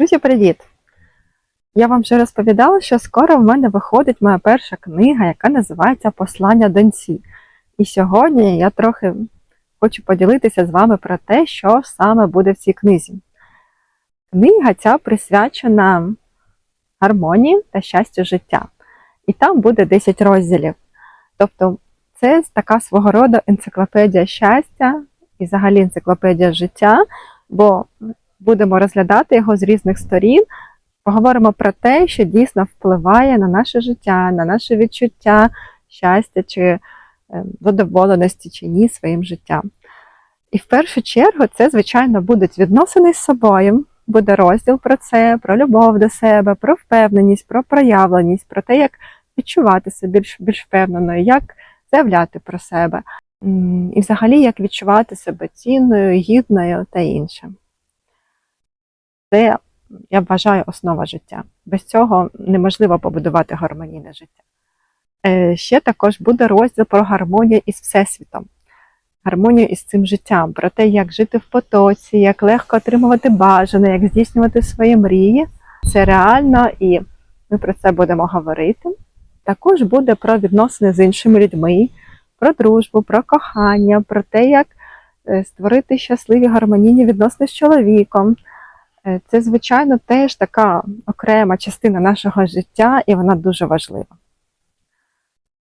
Друзі, привіт! Я вам вже розповідала, що скоро в мене виходить моя перша книга, яка називається Послання доньці. І сьогодні я трохи хочу поділитися з вами про те, що саме буде в цій книзі. Книга ця присвячена гармонії та щастю життя. І там буде 10 розділів. Тобто, це така свого роду енциклопедія щастя і взагалі енциклопедія життя, бо будемо розглядати його з різних сторін. Поговоримо про те, що дійсно впливає на наше життя, на наше відчуття щастя чи е, задоволеності чи ні своїм життям. І в першу чергу це, звичайно, будуть відносини з собою, буде розділ про це, про любов до себе, про впевненість, про проявленість, про те, як відчувати себе більш, більш впевненою, як заявляти про себе. І взагалі, як відчувати себе цінною, гідною та інше. Це, я вважаю, основа життя. Без цього неможливо побудувати гармонійне життя. Е, Ще також буде розділ про гармонію із Всесвітом, гармонію із цим життям, про те, як жити в потоці, як легко отримувати бажане, як здійснювати свої мрії. Це реально і ми про це будемо говорити. Також буде про відносини з іншими людьми, про дружбу, про кохання, про те, як е, створити щасливі гармонійні відносини з чоловіком. Е, Це, звичайно, теж така окрема частина нашого життя, і вона дуже важлива.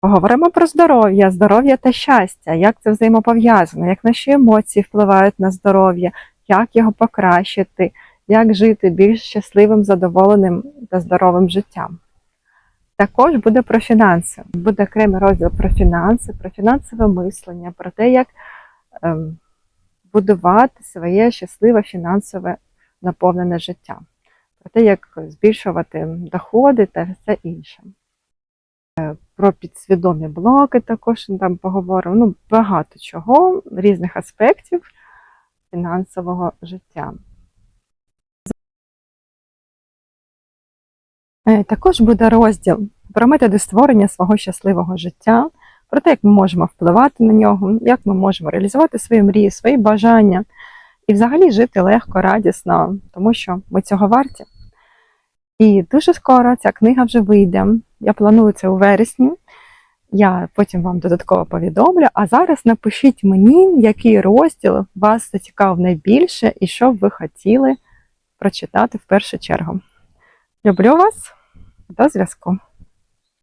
Поговоримо про здоров'я, здоров'я та щастя, як це взаємопов'язано, як наші емоції впливають на здоров'я, як його покращити, як жити більш щасливим, задоволеним та здоровим життям. Також буде про фінанси. Буде окремий розділ про фінанси, про фінансове мислення, про те, як ем, будувати своє щасливе фінансове наповнене життя, про те, як збільшувати доходи та все інше. Е, Про підсвідомі блоки також там поговоримо. Ну, багато чого, різних аспектів фінансового життя. Е, Також буде розділ про методи створення свого щасливого життя, про те, як ми можемо впливати на нього, як ми можемо реалізувати свої мрії, свої бажання і взагалі жити легко, радісно, тому що ми цього варті. І дуже скоро ця книга вже вийде. Я планую це у вересні. Я потім вам додатково повідомлю. А зараз напишіть мені, який розділ вас зацікавив найбільше і що б ви хотіли прочитати в першу чергу. Люблю вас, до зв'язку!